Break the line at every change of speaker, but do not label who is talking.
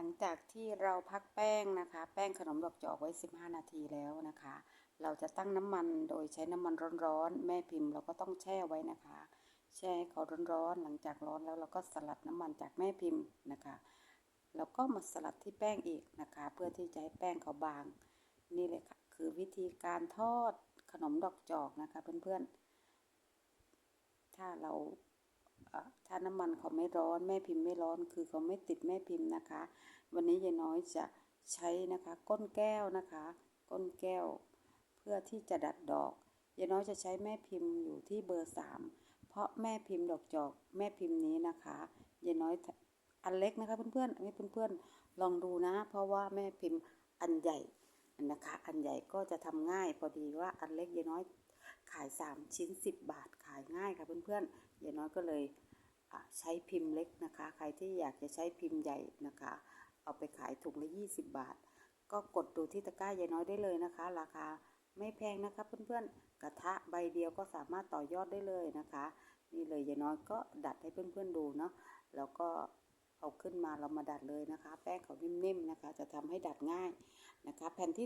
ลังจากที่เราพักแป้งนะคะ แป้งขนมดอกจอกไว้ 15 นาทีแล้วนะคะ เราจะตั้งน้ำมันโดยใช้น้ำมันร้อนๆ แม่พิมพ์เราก็ต้องแช่ไว้นะคะ แช่ให้เขาร้อนๆ หลังจากร้อนแล้วเราก็สลัดน้ำมันจากแม่พิมพ์นะคะ แล้วก็มาสลัดที่แป้งอีกนะคะ เพื่อที่จะให้แป้งเขาบาง นี่เลยค่ะ คือวิธีการทอดขนมดอกจอกนะคะเพื่อนๆ ถ้าเรา ถ้าน้ำมันเขาไม่ร้อนแม่พิมพ์ไม่ร้อนคือเขาไม่ติดแม่พิมพ์นะคะ วันนี้ยายน้อยจะใช้นะคะ ก้นแก้วนะคะ ก้นแก้ว เพื่อที่จะดัดดอกยายน้อยจะใช้แม่พิมพ์อยู่ที่เบอร์สามเพราะแม่พิมพ์ดอกจอกแม่พิมพ์นี้นะคะยายน้อยอันเล็กนะคะเพื่อนๆให้เพื่อนๆลองดูนะ เพราะว่าแม่พิมพ์อันใหญ่นะคะ อันใหญ่ก็จะทำง่ายพอดีว่าอันเล็กยายน้อยขาย 3 ชิ้น 10 บาทขายง่ายค่ะเพื่อนๆ ยายน้อยก็เลยใช้พิมพ์เล็กนะคะ ใครที่อยากจะใช้พิมพ์ใหญ่นะคะ เอาไปขายถุงละ 20 บาท ก็กดดูที่ตะกร้ายายน้อยได้เลยนะคะ ราคาไม่แพงนะคะเพื่อนๆ กระทะใบเดียวก็สามารถต่อยอดได้เลยนะคะ นี่เลยยายน้อยก็ดัดให้เพื่อนๆดูเนาะ แล้วก็เอาขึ้นมาเรามาดัดเลยนะคะ แป้งเขานิ่มๆนะคะ จะทำให้ดัดง่ายนะคะ แผ่นที่